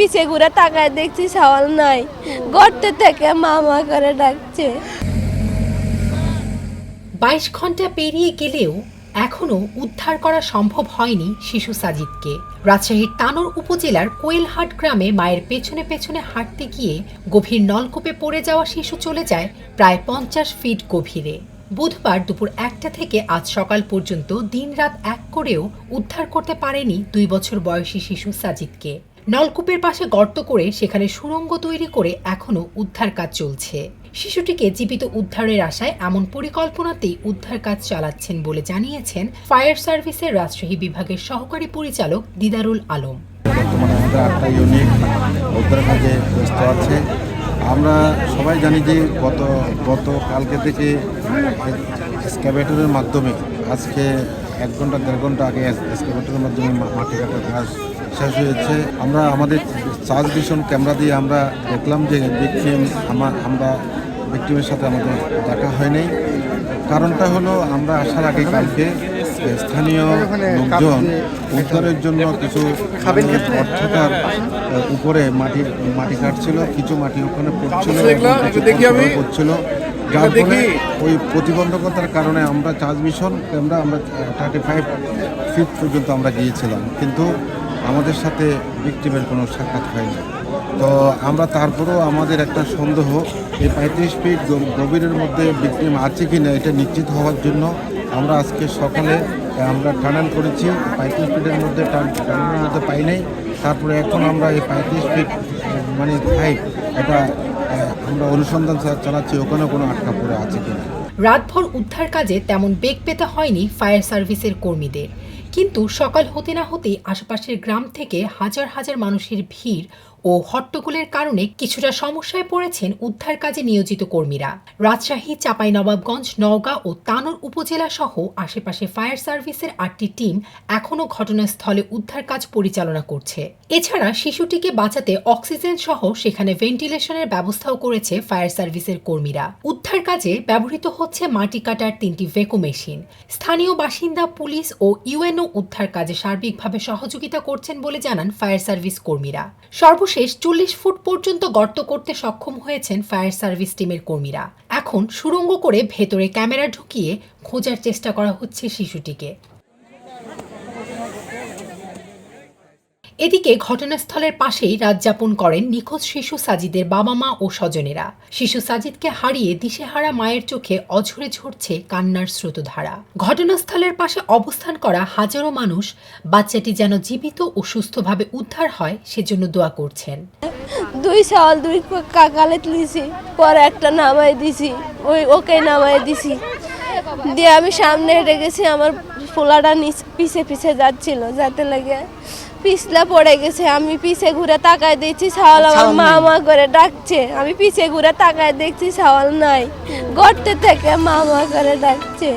পিছে ঘুরে তাকায় দেখছি সওয়াল নাই। গর্তে থেকে মামা করে ডাকছে। বাইশ ঘণ্টা পেরিয়ে গেলেও এখনও উদ্ধার করা সম্ভব হয়নি শিশু সাজিদকে। রাজশাহীর তানোর উপজেলার কোয়েলহাট গ্রামে মায়ের পেছনে পেছনে হাঁটতে গিয়ে গভীর নলকূপে পড়ে যাওয়া শিশু চলে যায় প্রায় পঞ্চাশ ফিট গভীরে। বুধবার দুপুর একটা থেকে আজ সকাল পর্যন্ত দিনরাত এক করেও উদ্ধার করতে পারেনি দুই বছর বয়সী শিশু সাজিদকে। নলকূপের পাশে গর্ত করে সেখানে সুড়ঙ্গ তৈরি করে এখনও উদ্ধার কাজ চলছে। শিশুটিকে জীবিত উদ্ধারের আশায় এমন পরিকল্পনাতেই উদ্ধার কাজ চালাচ্ছেন বলে জানিয়েছেন ফায়ার সার্ভিসের রাজশাহী বিভাগের সহকারী পরিচালক দিদারুল আলম। আমরা সবাই জানি যে গত গত কালকে থেকে স্ক্যাভেটরের মাধ্যমে, আজকে এক ঘণ্টা, দেড় ঘণ্টা আগে স্ক্যাভেটরের মাধ্যমে মাটি কাটার কাজ শেষ হয়েছে। আমরা আমাদের চার্জ ভিশন ক্যামেরা দিয়ে আমরা দেখলাম যে ভিকটিম আমার আমরা ভিকটিমের সাথে আমাদের দেখা হয়নি কারণটা হলো আমরা আসার আগে কালকে স্থানীয় লোকজন উদ্ধারের জন্য কিছু অর্থটার উপরে মাটি মাটি কাটছিল কিছু মাটি ওখানে পড়ছিল। পড়ছিল। যার ফলে ওই প্রতিবন্ধকতার কারণে আমরা চার্জ মিশন আমরা আমরা থার্টি ফাইভ ফিট পর্যন্ত আমরা গিয়েছিলাম। কিন্তু আমাদের সাথে ভিক্টিমের কোনো সাক্ষাৎ হয়নি। তো আমরা তারপরেও আমাদের একটা সন্দেহ, এই পঁয়ত্রিশ ফিট গভীরের মধ্যে ভিক্টিম আছে কি না, এটা নিশ্চিত হওয়ার জন্য আমরা আজকে সকালে আমরা টানেল করেছি। পঁয়ত্রিশ ফিটের মধ্যে টান- টানেলের মধ্যে পাই নাই। তারপরে এখন আমরা এই পঁয়ত্রিশ ফিট মানে হাইট এটা আমরা অনুসন্ধান চালাচ্ছি ওখানে কোনো আটকা পড়ে আছে কিনা রাতভর উদ্ধার কাজে তেমন বেগ পেতে হয়নি ফায়ার সার্ভিসের কর্মীদের। কিন্তু সকাল হতে না হতেই আশেপাশের গ্রাম থেকে হাজার হাজার মানুষের ভিড় ও হট্টগোলের কারণে কিছুটা সমস্যায় পড়েছেন উদ্ধার কাজে নিয়োজিত কর্মীরা। রাজশাহী, চাঁপাইনবাবগঞ্জ, নওগাঁ ও তানোর উপজেলা সহ আশেপাশে ফায়ার সার্ভিসের আটটি টিম এখনও ঘটনাস্থলে উদ্ধার কাজ পরিচালনা করছে। এছাড়া শিশুটিকে বাঁচাতে অক্সিজেন সহ সেখানে ভেন্টিলেশনের ব্যবস্থাও করেছে ফায়ার সার্ভিসের কর্মীরা। উদ্ধার কাজে ব্যবহৃত হচ্ছে মাটি কাটার তিনটি ভেকো মেশিন। স্থানীয় বাসিন্দা, পুলিশ ও ইউএনও উদ্ধার কাজে সার্বিকভাবে সহযোগিতা করছেন বলে জানান ফায়ার সার্ভিস কর্মীরা। সর্বশেষ চল্লিশ ফুট পর্যন্ত গর্ত করতে সক্ষম হয়েছেন ফায়ার সার্ভিস টিমের কর্মীরা। এখন সুরঙ্গ করে ভেতরে ক্যামেরা ঢুকিয়ে খোঁজার চেষ্টা করা হচ্ছে শিশুটিকে। এদিকে ঘটনাস্থলের পাশেই রাত যাপন করেন নিখোঁজ শিশু সাজিদের বাবা মা ও স্বজনেরা। শিশু সাজিদকে হারিয়ে দিশেহারা মায়ের চোখে অঝরে ঝরছে কান্নার স্রোতধারা। ঘটনাস্থলের পাশে অবস্থান করা হাজারো মানুষ, বাচ্চাটি যেন জীবিত ও সুস্থভাবে উদ্ধার হয়, সেজন্য দোয়া করছেন। দুই সাল দুই কাকালে তুলিছি পরে একটা নামাই দিছি, ওই ওকে নামাই দিছি। দিয়ে আমি সামনে হেঁটে গেছি, আমার ফোলাটা নিচ পিছে পিছে যাচ্ছিল, যাতে লাগে পিছলা পড়ে গেছে আমি পিছে ঘুরে তাকায় দেখছি সাওয়াল আমার মা মা করে ডাকছে। আমি পিছে ঘুরে তাকায় দেখছি সাওয়াল নাই। গর্তে থেকে মা মা করে ডাকছে।